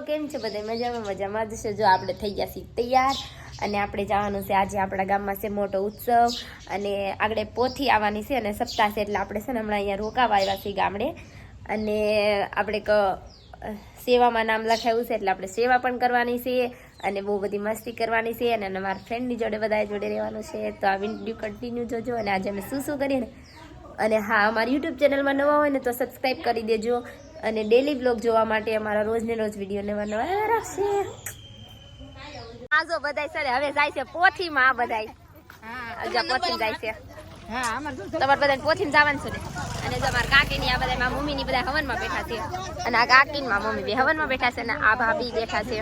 કેમ છે? બધા મજામાં? મજામાં જ છે. જો આપણે થઈ ગયા છીએ તૈયાર અને આપણે જવાનું છે આજે આપણા ગામમાં છે મોટો ઉત્સવ અને આગળ પોથી આવવાની છે અને સપ્તાહ છે એટલે આપણે છે ને હમણાં અહીંયા રોકાવા આવ્યા છીએ ગામડે અને આપણે ક સેવામાં નામ લખાયું છે એટલે આપણે સેવા પણ કરવાની છે અને બહુ બધી મસ્તી કરવાની છે અને મારા ફ્રેન્ડની જોડે બધા જોડે રહેવાનું છે. તો આ વીડિયો કન્ટિન્યુ જોજો અને આજે અમે શું શું કરીએ ને? અને હા, અમારી યુટ્યુબ ચેનલમાં નવા હોય ને તો સબસ્ક્રાઈબ કરી દેજો. અને ડેલી બ્લોગ જોવા માટે અમારા રોજ ને રોજ વીડિયો નવા નવા રાખશે. આજો બધાય સરે હવે જાય છે પોથીમાં આ બધાય. અજા પોથી જાય છે. તમારે બધા પોથી જવાનું છે ને? અને કાકીની આ બધા મારા મમ્મીની બધા હવનમાં બેઠા છે. અને આ કાકીની મારા મમ્મી બે હવનમાં બેઠા છે અને આ ભાભી બેઠા છે.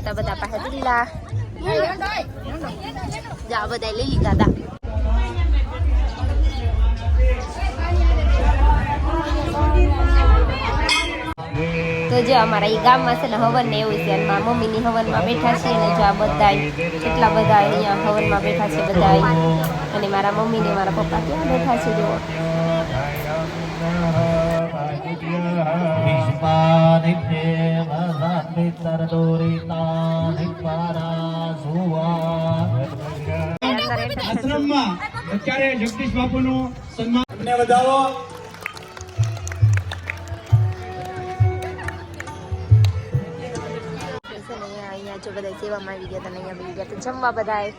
ગયા બધા પાસે દિલ્લા જા બધા લઈ લીધા હતા તો જો અમારા એ ગામમાં છે ને હવન ને એવું છે અને મારા મમ્મીની હવનમાં બેઠા છે ને જો આ બધા કેટલા બધા અહીંયા હવનમાં બેઠા છે બધા અને મારા મમ્મી ને મારા પપ્પા ક્યાં બેઠા છે બેઠા છે. આશ્રમમાં અહીંયા જો બધા સેવામાં આવી ગયા ને અહીંયા બેસી ગયા તો જમવા બધાએ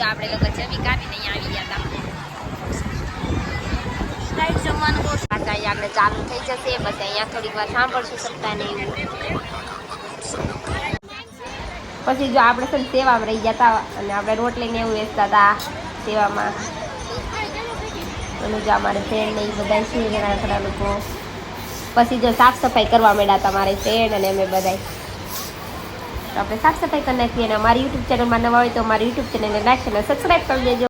આપણે લોકો જમી કાઢીને અહીંયા આવી ગયા હતા જમવાનું આપણે ચાલુ થઈ જશે. બસ અહીંયા થોડીક વાર સાંભળશું સપ્તાહને એવું. પછી જો આપણે છે સેવામાં રહી ગયા હતા અને આપણે રોટલી ને એવું વેચતા હતા સેવામાં. અને જો અમારે ફ્રેન્ડ ને એ બધા છે, ઘણા ખરા લોકો. પછી જો સાફ સફાઈ કરવા માંડ્યા હતા મારે ફ્રેન્ડ અને અમે બધા આપણે સાફ સફાઈ કરી નાખીએ અને અમારી યુટ્યુબ ચેનલમાં નવા હોય તો અમારી યુટ્યુબ ચેનલને લાઈક અને સબસ્ક્રાઈબ કરી દેજો.